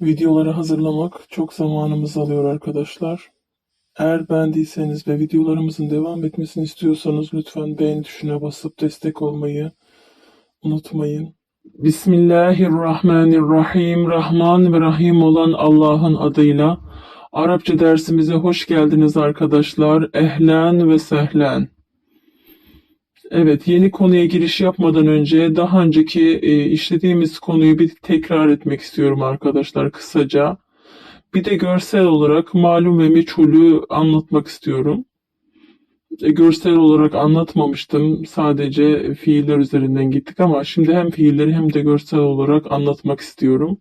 Videoları hazırlamak çok zamanımız alıyor arkadaşlar. Eğer beğendiyseniz ve videolarımızın devam etmesini istiyorsanız lütfen beğen tuşuna basıp destek olmayı unutmayın. Bismillahirrahmanirrahim. Rahman ve Rahim olan Allah'ın adıyla Arapça dersimize hoş geldiniz arkadaşlar. Ehlen ve sehlen. Evet, yeni konuya giriş yapmadan önce daha önceki e, işlediğimiz konuyu bir tekrar etmek istiyorum arkadaşlar kısaca. Bir de görsel olarak malum ve meçhulü anlatmak istiyorum. E, görsel olarak anlatmamıştım. Sadece fiiller üzerinden gittik ama şimdi hem fiilleri hem de görsel olarak anlatmak istiyorum.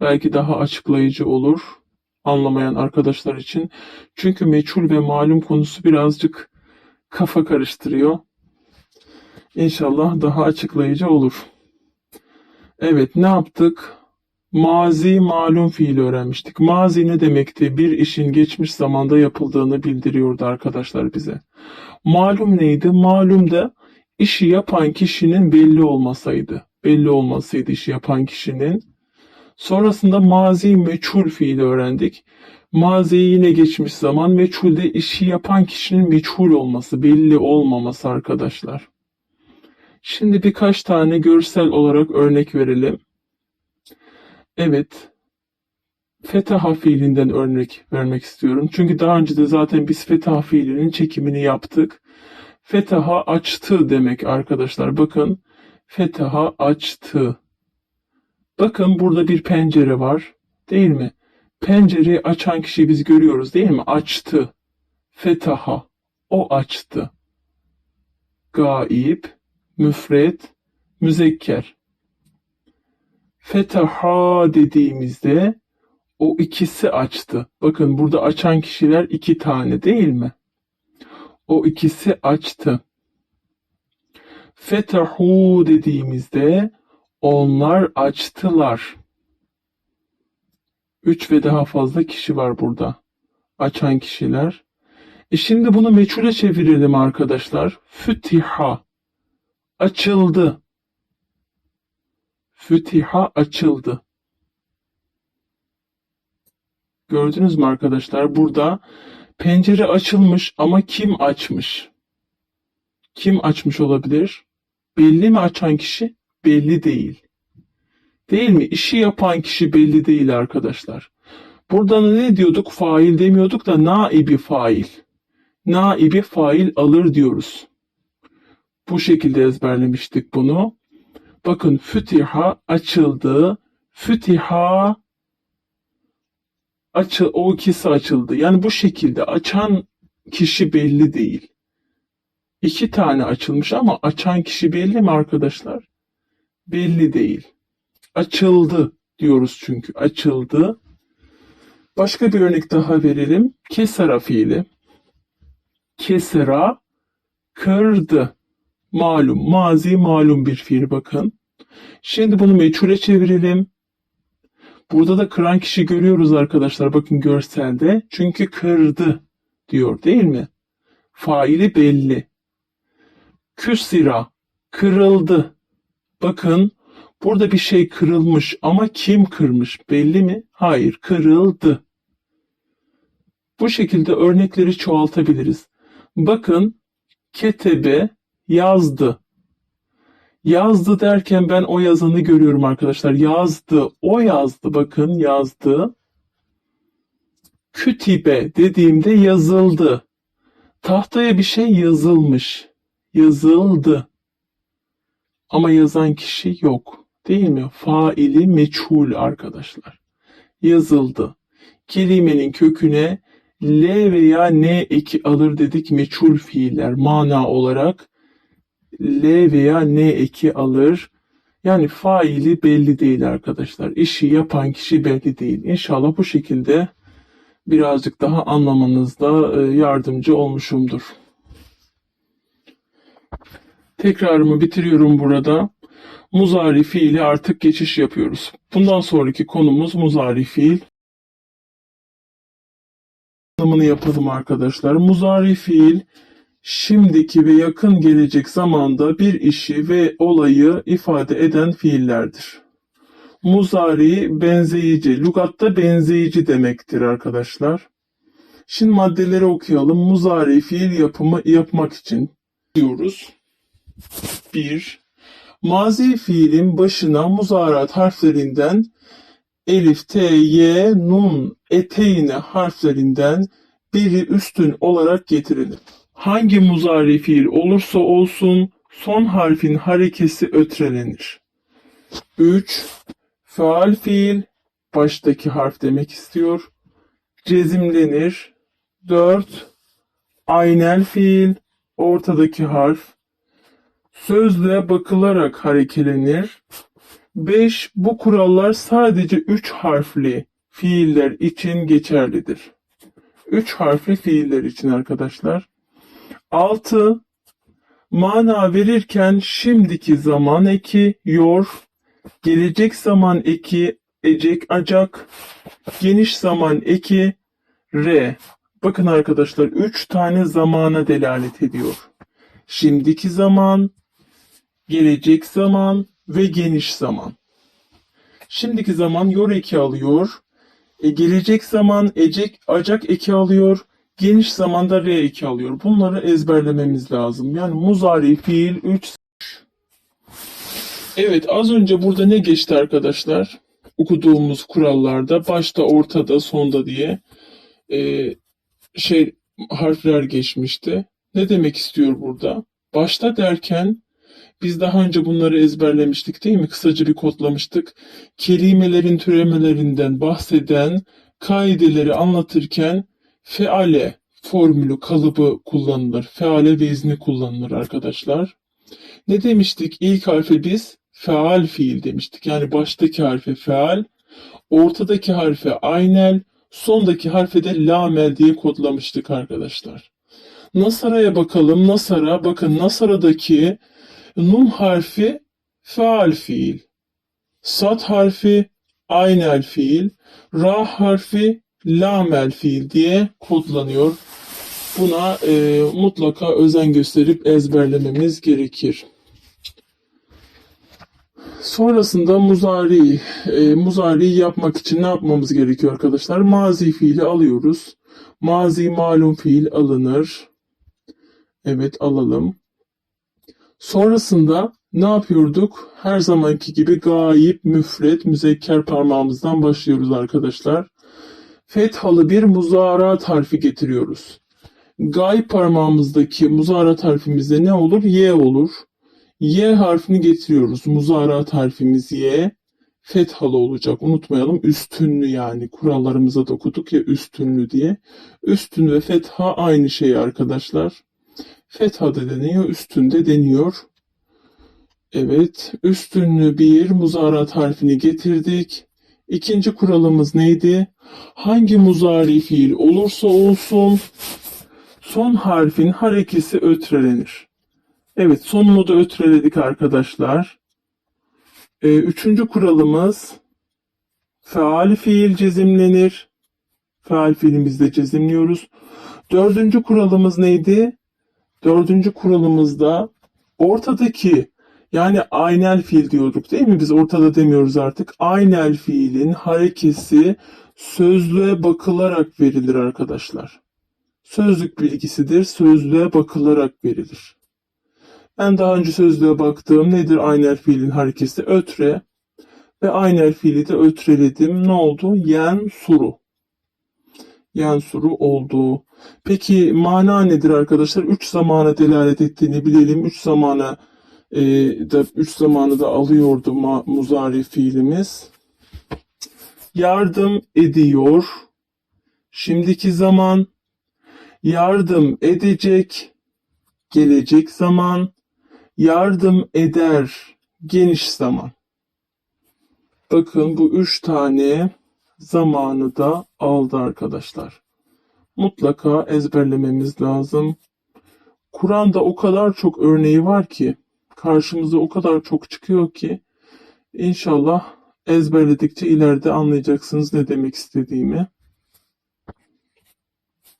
Belki daha açıklayıcı olur anlamayan arkadaşlar için. Çünkü meçhul ve malum konusu birazcık kafa karıştırıyor. İnşallah daha açıklayıcı olur. Evet ne yaptık? Mazi malum fiili öğrenmiştik. Mazi ne demekti? Bir işin geçmiş zamanda yapıldığını bildiriyordu arkadaşlar bize. Malum neydi? Malum da işi yapan kişinin belli olmasaydı. Belli olmasaydı işi yapan kişinin. Sonrasında mazi meçhul fiili öğrendik. Mazi yine geçmiş zaman, meçhul de işi yapan kişinin meçhul olması, belli olmaması arkadaşlar. Şimdi birkaç tane görsel olarak örnek verelim. Evet. Fetaha fiilinden örnek vermek istiyorum. Çünkü daha önce de zaten biz fetaha fiilinin çekimini yaptık. Fetaha açtı demek arkadaşlar. Bakın. Fetaha açtı. Bakın burada bir pencere var. Değil mi? Pencereyi açan kişiyi biz görüyoruz değil mi? Açtı. Fetaha. O açtı. Gaib müfret, müzekker. Fetaha dediğimizde o ikisi açtı. Bakın burada açan kişiler iki tane değil mi? O ikisi açtı. Fetahu dediğimizde onlar açtılar. Üç ve daha fazla kişi var burada. Açan kişiler. E şimdi bunu meçhule çevirelim arkadaşlar. Fütiha açıldı. Fütiha açıldı. Gördünüz mü arkadaşlar? Burada pencere açılmış ama kim açmış? Kim açmış olabilir? Belli mi açan kişi? Belli değil. Değil mi? İşi yapan kişi belli değil arkadaşlar. Burada ne diyorduk? Fail demiyorduk da naibi fail. Naibi fail alır diyoruz. Bu şekilde ezberlemiştik bunu. Bakın fütiha açıldı. Fütiha açı o ikisi açıldı. Yani bu şekilde açan kişi belli değil. İki tane açılmış ama açan kişi belli mi arkadaşlar? Belli değil. Açıldı diyoruz çünkü. Açıldı. Başka bir örnek daha verelim. Kesera fiili. Kesera kırdı. Malum, mazi malum bir fiil bakın. Şimdi bunu meçhule çevirelim. Burada da kıran kişi görüyoruz arkadaşlar bakın görselde. Çünkü kırdı diyor değil mi? Faili belli. Küsira kırıldı. Bakın burada bir şey kırılmış ama kim kırmış belli mi? Hayır kırıldı. Bu şekilde örnekleri çoğaltabiliriz. Bakın ketebe yazdı. Yazdı derken ben o yazanı görüyorum arkadaşlar. Yazdı, o yazdı bakın yazdı. Kütibe dediğimde yazıldı. Tahtaya bir şey yazılmış. Yazıldı. Ama yazan kişi yok. Değil mi? Faili meçhul arkadaşlar. Yazıldı. Kelimenin köküne L veya N eki alır dedik meçhul fiiller mana olarak. L veya N eki alır. Yani faili belli değil arkadaşlar. İşi yapan kişi belli değil. İnşallah bu şekilde birazcık daha anlamanızda e, yardımcı olmuşumdur. Tekrarımı bitiriyorum burada. Muzari fiili artık geçiş yapıyoruz. Bundan sonraki konumuz muzari fiil. Anlamını yapalım arkadaşlar. Muzari fiil şimdiki ve yakın gelecek zamanda bir işi ve olayı ifade eden fiillerdir. Muzari benzeyici, lügatta benzeyici demektir arkadaşlar. Şimdi maddeleri okuyalım. Muzari fiil yapımı yapmak için diyoruz. 1. Mazi fiilin başına muzarat harflerinden elif, t, y, nun, eteyne harflerinden biri üstün olarak getirilir. Hangi muzari fiil olursa olsun son harfin harekesi ötrelenir. 3. Faal fiil baştaki harf demek istiyor. Cezimlenir. 4. Aynel fiil ortadaki harf. Sözlüğe bakılarak harekelenir. 5. Bu kurallar sadece 3 harfli fiiller için geçerlidir. 3 harfli fiiller için arkadaşlar. 6. Mana verirken şimdiki zaman eki yor, gelecek zaman eki ecek acak, geniş zaman eki re. Bakın arkadaşlar 3 tane zamana delalet ediyor. Şimdiki zaman, gelecek zaman ve geniş zaman. Şimdiki zaman yor eki alıyor. E, gelecek zaman ecek acak eki alıyor. Geniş zamanda re eki alıyor. Bunları ezberlememiz lazım. Yani muzari fiil 3 Evet az önce burada ne geçti arkadaşlar? Okuduğumuz kurallarda başta ortada sonda diye e, şey harfler geçmişti. Ne demek istiyor burada? Başta derken biz daha önce bunları ezberlemiştik değil mi? Kısaca bir kodlamıştık. Kelimelerin türemelerinden bahseden kaideleri anlatırken feale formülü kalıbı kullanılır. Feale vezni kullanılır arkadaşlar. Ne demiştik? İlk harfe biz feal fiil demiştik. Yani baştaki harfe feal, ortadaki harfe aynel, sondaki harfe de lamel diye kodlamıştık arkadaşlar. Nasara'ya bakalım. Nasara, bakın Nasara'daki nun harfi faal fiil. Sat harfi aynel fiil. Ra harfi lamel fiil diye kodlanıyor. Buna e, mutlaka özen gösterip ezberlememiz gerekir. Sonrasında muzari, e, muzari yapmak için ne yapmamız gerekiyor arkadaşlar? Mazi fiili alıyoruz. Mazi malum fiil alınır. Evet alalım. Sonrasında ne yapıyorduk? Her zamanki gibi gayip, müfret, müzekker parmağımızdan başlıyoruz arkadaşlar. Fethalı bir muzarat harfi getiriyoruz. Gayip parmağımızdaki muzarat harfimizde ne olur? Y olur. Y harfini getiriyoruz. Muzarat harfimiz Y. Fethalı olacak. Unutmayalım. Üstünlü yani. Kurallarımıza da okuduk ya üstünlü diye. Üstün ve fetha aynı şey arkadaşlar. Fetha da deniyor, üstün de deniyor. Evet, üstünlü bir muzarat harfini getirdik. İkinci kuralımız neydi? Hangi muzari fiil olursa olsun son harfin harekesi ötrelenir. Evet, sonunu da ötreledik arkadaşlar. Ee, üçüncü kuralımız faal fiil cezimlenir. Faal fiilimizde cezimliyoruz. Dördüncü kuralımız neydi? Dördüncü kuralımızda ortadaki yani aynel fiil diyorduk değil mi? Biz ortada demiyoruz artık. Aynel fiilin harekesi sözlüğe bakılarak verilir arkadaşlar. Sözlük bilgisidir. Sözlüğe bakılarak verilir. Ben daha önce sözlüğe baktığım nedir aynel fiilin harekesi? Ötre. Ve aynel fiili de ötreledim. Ne oldu? Yen suru. Yen suru oldu. Peki mana nedir arkadaşlar? Üç zamana delalet ettiğini bilelim. Üç zamana e, da üç zamanı da alıyordu ma- muzari fiilimiz. Yardım ediyor. Şimdiki zaman yardım edecek. Gelecek zaman yardım eder. Geniş zaman. Bakın bu üç tane zamanı da aldı arkadaşlar mutlaka ezberlememiz lazım. Kur'an'da o kadar çok örneği var ki, karşımıza o kadar çok çıkıyor ki, inşallah ezberledikçe ileride anlayacaksınız ne demek istediğimi.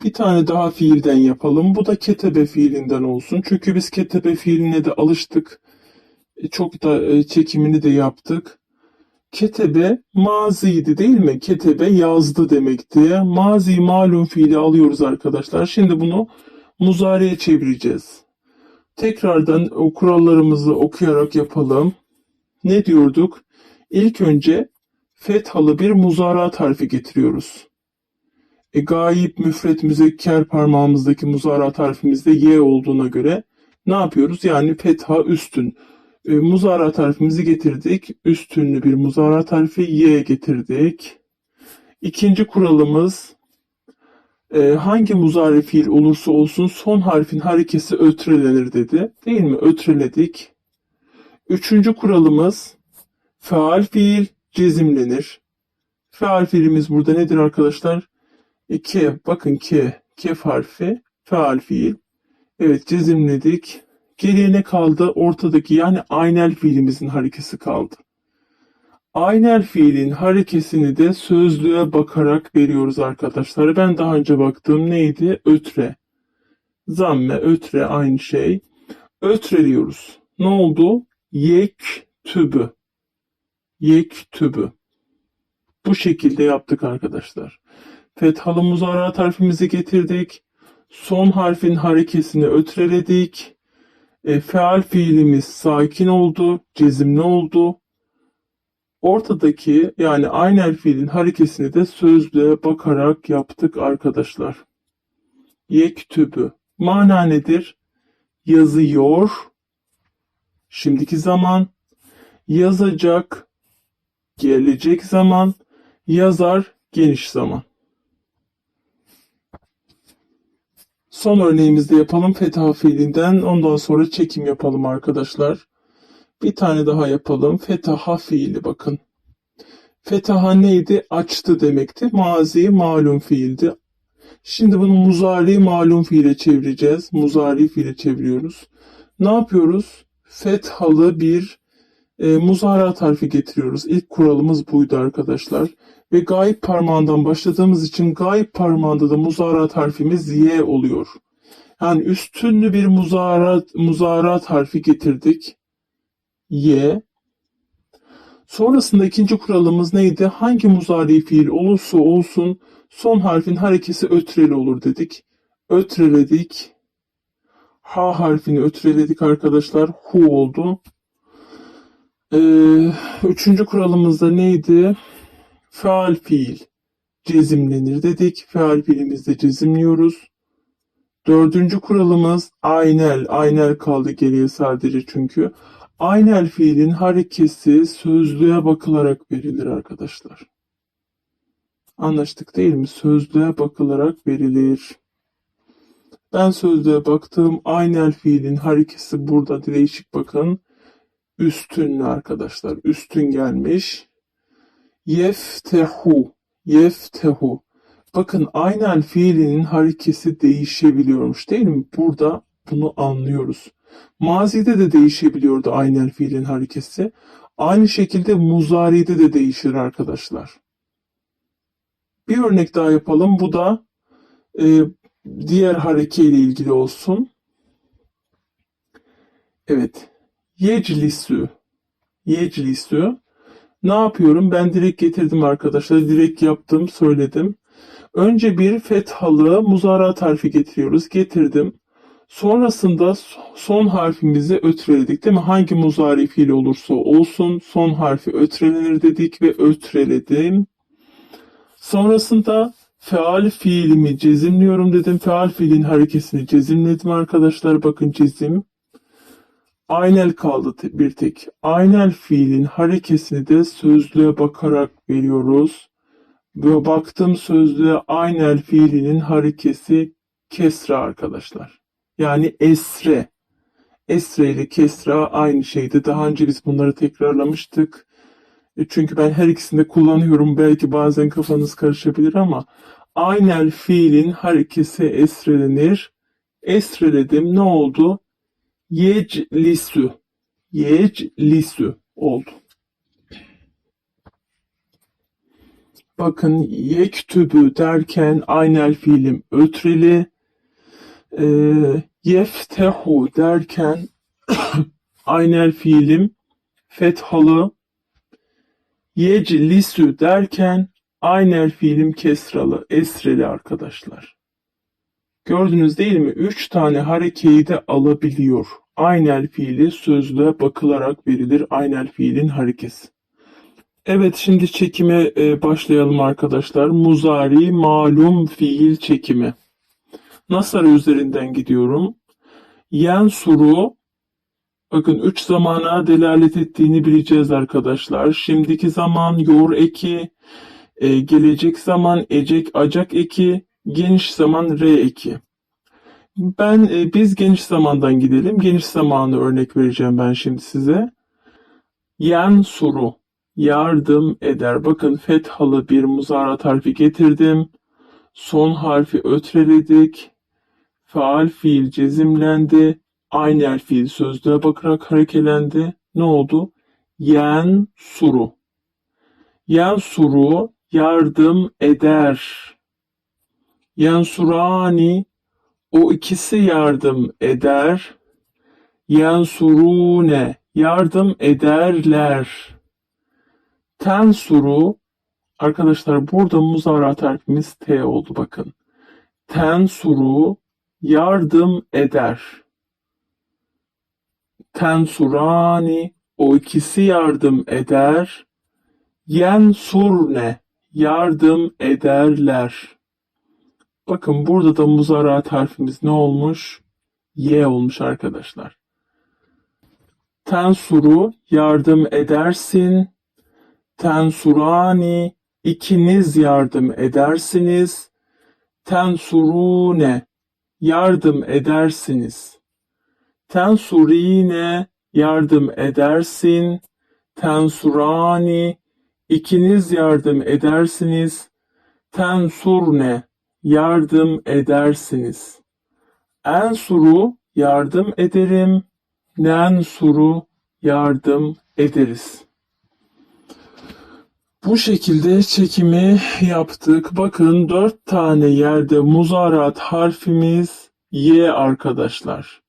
Bir tane daha fiilden yapalım. Bu da ketebe fiilinden olsun. Çünkü biz ketebe fiiline de alıştık. E, Çok da e, çekimini de yaptık. Ketebe maziydi değil mi? Ketebe yazdı demekti. Mazi malum fiili alıyoruz arkadaşlar. Şimdi bunu muzariye çevireceğiz. Tekrardan o kurallarımızı okuyarak yapalım. Ne diyorduk? İlk önce fethalı bir muzara harfi getiriyoruz. E, gayip, müfret, müzekker parmağımızdaki muzara harfimizde y olduğuna göre ne yapıyoruz? Yani fetha üstün. E, muzara harfimizi getirdik. Üstünlü bir muzara harfi y getirdik. İkinci kuralımız e, hangi muzari fiil olursa olsun son harfin harekesi ötrelenir dedi. Değil mi? Ötreledik. Üçüncü kuralımız faal fiil cezimlenir. Faal fiilimiz burada nedir arkadaşlar? E, ke, bakın ke, kef harfi, faal fiil. Evet cezimledik. Geriye ne kaldı? Ortadaki yani aynel fiilimizin harekesi kaldı. Aynel fiilin harekesini de sözlüğe bakarak veriyoruz arkadaşlar. Ben daha önce baktığım neydi? Ötre. Zamme, ötre aynı şey. Ötreliyoruz. Ne oldu? Yek tübü. Yek tübü. Bu şekilde yaptık arkadaşlar. Fethalı muzara harfimizi getirdik. Son harfin harekesini ötreledik. E, feal fiilimiz sakin oldu, cezimli oldu. Ortadaki yani aynel fiilin harekesini de sözlüğe bakarak yaptık arkadaşlar. Yektübü. Mana nedir? Yazıyor. Şimdiki zaman. Yazacak. Gelecek zaman. Yazar. Geniş zaman. Son örneğimizde yapalım fetha fiilinden. Ondan sonra çekim yapalım arkadaşlar. Bir tane daha yapalım. Fetaha fiili bakın. Fetaha neydi? Açtı demekti. Mazi malum fiildi. Şimdi bunu muzari malum fiile çevireceğiz. Muzari fiile çeviriyoruz. Ne yapıyoruz? Fethalı bir e, muzara harfi getiriyoruz. İlk kuralımız buydu arkadaşlar. Ve gayip parmağından başladığımız için gayip parmağında da muzarat harfimiz y oluyor. Yani üstünlü bir muzarat, muzarat harfi getirdik. Y. Sonrasında ikinci kuralımız neydi? Hangi muzari fiil olursa olsun son harfin harekesi ötreli olur dedik. Ötreledik. H harfini ötreledik arkadaşlar. Hu oldu. Ee, üçüncü kuralımız da neydi? Faal fiil cezimlenir dedik. Faal fiilimizde cezimliyoruz. Dördüncü kuralımız aynel. Aynel kaldı geriye sadece çünkü. Aynel fiilin harekesi sözlüğe bakılarak verilir arkadaşlar. Anlaştık değil mi? Sözlüğe bakılarak verilir. Ben sözlüğe baktığım aynel fiilin harekesi burada değişik bakın. Üstünlü arkadaşlar. Üstün gelmiş. Yeftehu. Yeftehu. Bakın aynen fiilinin harekesi değişebiliyormuş değil mi? Burada bunu anlıyoruz. Mazide de değişebiliyordu aynen fiilin harekesi. Aynı şekilde muzaride de değişir arkadaşlar. Bir örnek daha yapalım. Bu da e, diğer harekeyle ilgili olsun. Evet. Yeclisü. Yeclisü. Ne yapıyorum? Ben direkt getirdim arkadaşlar. Direkt yaptım, söyledim. Önce bir fethalı muzara harfi getiriyoruz. Getirdim. Sonrasında son harfimizi ötreledik değil mi? Hangi muzari fiil olursa olsun son harfi ötrelenir dedik ve ötreledim. Sonrasında feal fiilimi cezimliyorum dedim. Feal fiilin harekesini cezimledim arkadaşlar. Bakın cezim. Aynel kaldı bir tek. Aynel fiilin harekesini de sözlüğe bakarak veriyoruz. Ve baktım sözlüğe aynel fiilinin harekesi kesra arkadaşlar. Yani esre. Esre ile kesra aynı şeydi. Daha önce biz bunları tekrarlamıştık. E, çünkü ben her ikisini de kullanıyorum. Belki bazen kafanız karışabilir ama aynel fiilin harekesi esrelenir. Esreledim. Ne oldu? Yeclisü. Yeclisü oldu. Bakın yektübü derken aynel fiilim ötreli. E, yeftehu derken aynel fiilim fethalı. Yeclisü derken aynel fiilim kesralı, esreli arkadaşlar. Gördünüz değil mi? Üç tane harekeyi de alabiliyor. Aynel fiili sözlüğe bakılarak verilir aynel fiilin harekesi. Evet şimdi çekime e, başlayalım arkadaşlar. Muzari malum fiil çekimi. Nasara üzerinden gidiyorum. Yensuru bakın üç zamana delalet ettiğini bileceğiz arkadaşlar. Şimdiki zaman yor eki, e, gelecek zaman ecek acak eki, geniş zaman re eki. Ben e, biz geniş zamandan gidelim. Geniş zamanı örnek vereceğim ben şimdi size. Yensuru yardım eder. Bakın fethalı bir muzarat harfi getirdim. Son harfi ötreledik. Faal fiil cezimlendi. Aynel fiil sözlüğe bakarak harekelendi. Ne oldu? Yen suru. Yen suru yardım eder. Yen surani o ikisi yardım eder. Yen surune yardım ederler. Tensuru arkadaşlar burada muzaraat harfimiz T oldu bakın. Tensuru yardım eder. Tensurani o ikisi yardım eder. Yensurne yardım ederler. Bakın burada da muzaraat harfimiz ne olmuş? Y olmuş arkadaşlar. Tensuru yardım edersin. Tensurani ikiniz yardım edersiniz. Tensurune yardım edersiniz. Tensurine yardım edersin. Tensurani ikiniz yardım edersiniz. Tensurne yardım edersiniz. Ensuru yardım ederim. Nensuru yardım ederiz. Bu şekilde çekimi yaptık. Bakın dört tane yerde muzarat harfimiz Y arkadaşlar.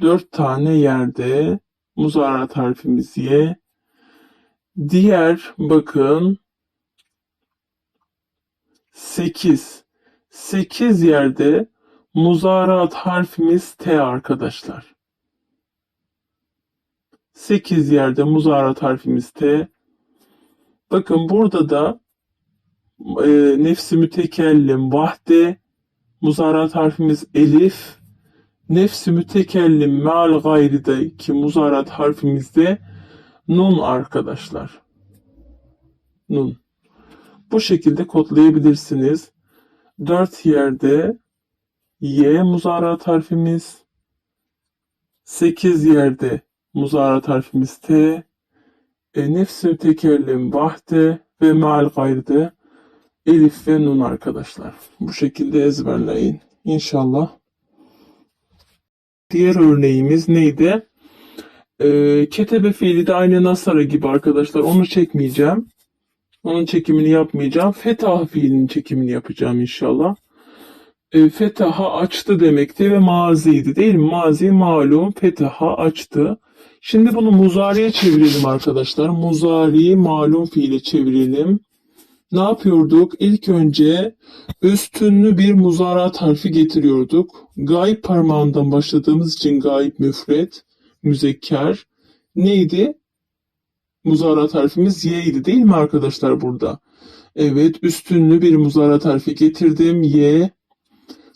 Dört tane yerde muzarat harfimiz Y. Diğer bakın 8. 8 yerde muzarat harfimiz T arkadaşlar. 8 yerde muzarat harfimiz T. Bakın burada da e, nefsi mütekellim vahde muzarat harfimiz elif nefsi mütekellim meal gayrideki muzarat harfimizde nun arkadaşlar. Nun. Bu şekilde kodlayabilirsiniz. Dört yerde Y muzarat harfimiz. Sekiz yerde muzarat harfimiz T. E, nefsi mütekellim vahde ve meal gayride elif ve nun arkadaşlar. Bu şekilde ezberleyin. İnşallah. Diğer örneğimiz neydi? Ee, ketebe fiili de aynı nasara gibi arkadaşlar. Onu çekmeyeceğim. Onun çekimini yapmayacağım. Fetah fiilinin çekimini yapacağım inşallah. E, fetaha açtı demekti ve maziydi değil mi? Mazi malum fetaha açtı. Şimdi bunu muzariye çevirelim arkadaşlar. Muzari malum fiile çevirelim. Ne yapıyorduk? İlk önce üstünlü bir muzarat harfi getiriyorduk. Gayb parmağından başladığımız için gayb müfret, müzekker. Neydi? Muzarat harfimiz Y idi değil mi arkadaşlar burada? Evet üstünlü bir muzarat harfi getirdim. Y.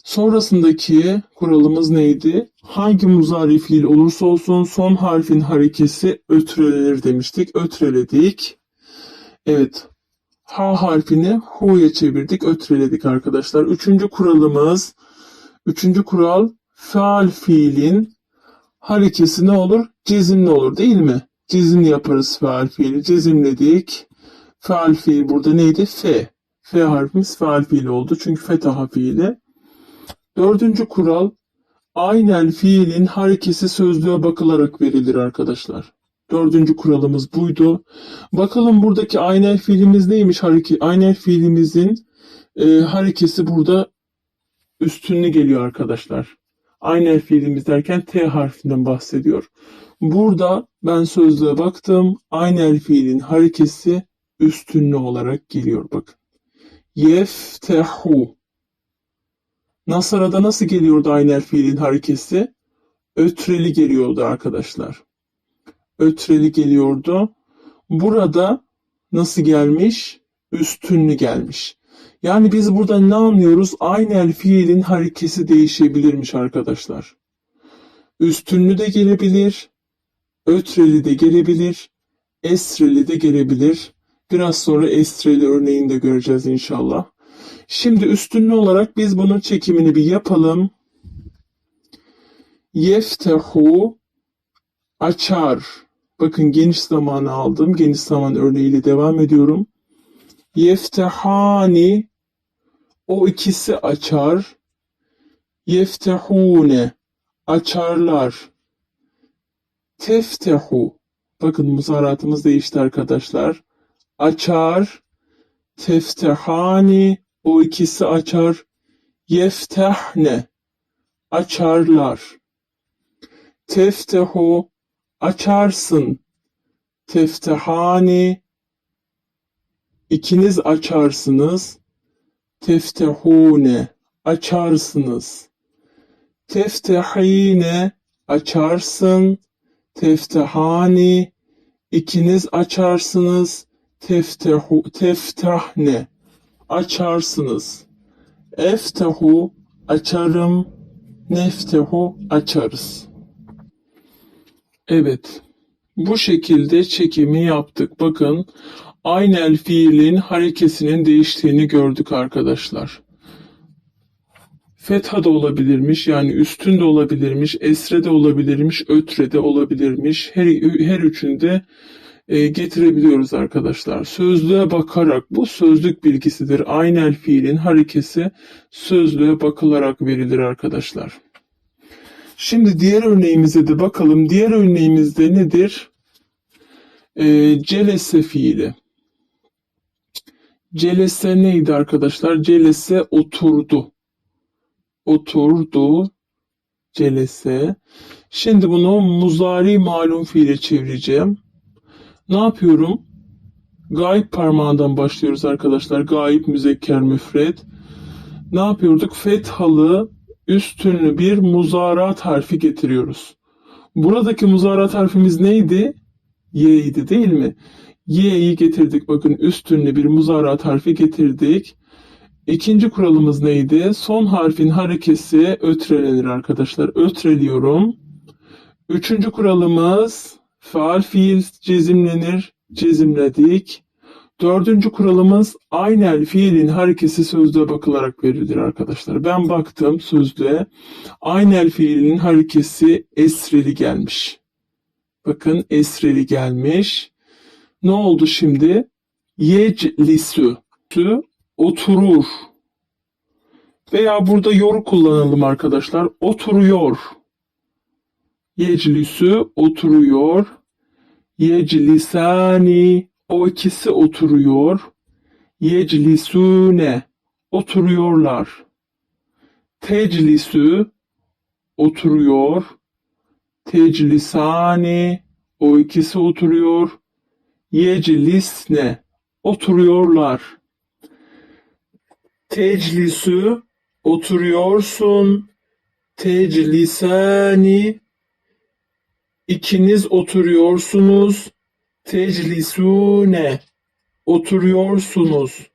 Sonrasındaki kuralımız neydi? Hangi muzari fiil olursa olsun son harfin harekesi ötrelenir demiştik. Ötreledik. Evet. H harfini hu'ya çevirdik, ötreledik arkadaşlar. Üçüncü kuralımız, üçüncü kural faal fiilin harekesi ne olur? Cezimli olur değil mi? Cezimli yaparız faal fiili. Cezimledik. Faal fiil burada neydi? F. F harfimiz faal fiili oldu. Çünkü fetaha fiili. Dördüncü kural aynen fiilin harekesi sözlüğe bakılarak verilir arkadaşlar. Dördüncü kuralımız buydu. Bakalım buradaki aynen fiilimiz neymiş? Hareke, aynen fiilimizin e, harekesi burada üstünlü geliyor arkadaşlar. Aynen fiilimiz derken T harfinden bahsediyor. Burada ben sözlüğe baktım. Aynel fiilin harekesi üstünlü olarak geliyor bakın. Yeftehu. Nasara'da nasıl geliyordu aynel fiilin harekesi? Ötreli geliyordu arkadaşlar. Ötreli geliyordu. Burada nasıl gelmiş? Üstünlü gelmiş. Yani biz burada ne anlıyoruz? Aynel fiilin harekesi değişebilirmiş arkadaşlar. Üstünlü de gelebilir, ötreli de gelebilir, esreli de gelebilir. Biraz sonra esreli örneğini de göreceğiz inşallah. Şimdi üstünlü olarak biz bunun çekimini bir yapalım. Yeftehu açar. Bakın geniş zamanı aldım. Geniş zaman örneğiyle devam ediyorum. Yeftehani o ikisi açar. Yeftehune açarlar. Teftehu bakın muzaratımız değişti arkadaşlar. Açar. Teftehani o ikisi açar. Yeftehne açarlar. Teftehu açarsın. Teftehani ikiniz açarsınız. Teftehune açarsınız. Teftehine açarsın. Teftehani ikiniz açarsınız. Teftehu teftahne açarsınız. Eftehu açarım. Neftehu açarız. Evet. Bu şekilde çekimi yaptık. Bakın aynel fiilin harekesinin değiştiğini gördük arkadaşlar. Fetha da olabilirmiş yani üstün de olabilirmiş, esre de olabilirmiş, ötre de olabilirmiş. Her, her üçünde e, getirebiliyoruz arkadaşlar. Sözlüğe bakarak bu sözlük bilgisidir. Aynel fiilin harekesi sözlüğe bakılarak verilir arkadaşlar. Şimdi diğer örneğimize de bakalım. Diğer örneğimizde nedir? E, celese fiili. Celese neydi arkadaşlar? Celese oturdu. Oturdu. Celese. Şimdi bunu muzari malum fiile çevireceğim. Ne yapıyorum? Gayip parmağından başlıyoruz arkadaşlar. Gayip müzekker müfred. Ne yapıyorduk? Fethalı üstünlü bir muzarat harfi getiriyoruz. Buradaki muzarat harfimiz neydi? Y idi değil mi? Y'yi getirdik. Bakın üstünlü bir muzarat harfi getirdik. İkinci kuralımız neydi? Son harfin harekesi ötrelenir arkadaşlar. Ötreliyorum. Üçüncü kuralımız faal fiil cezimlenir. Cezimledik. Dördüncü kuralımız aynel fiilin harekesi sözlüğe bakılarak verilir arkadaşlar. Ben baktım sözlüğe. Aynel fiilin harekesi esreli gelmiş. Bakın esreli gelmiş. Ne oldu şimdi? Yeclisü. Oturur. Veya burada yor kullanalım arkadaşlar. Oturuyor. Yeclisü oturuyor. Yeclisani o ikisi oturuyor. Yeclisune oturuyorlar. Teclisü oturuyor. Teclisani o ikisi oturuyor. Yeclisne oturuyorlar. Teclisü oturuyorsun. Teclisani ikiniz oturuyorsunuz. Teclisune oturuyorsunuz.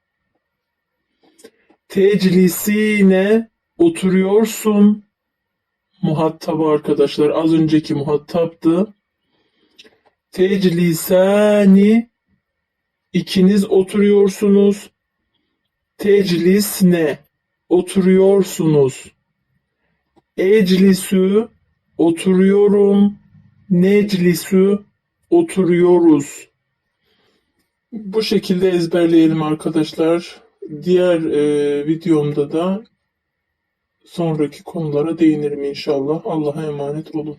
Teclisine oturuyorsun. Muhatabı arkadaşlar az önceki muhataptı. Teclisani ikiniz oturuyorsunuz. Teclisne oturuyorsunuz. Eclisü oturuyorum. Neclisü oturuyoruz. Bu şekilde ezberleyelim arkadaşlar. Diğer e, videomda da sonraki konulara değinirim inşallah. Allah'a emanet olun.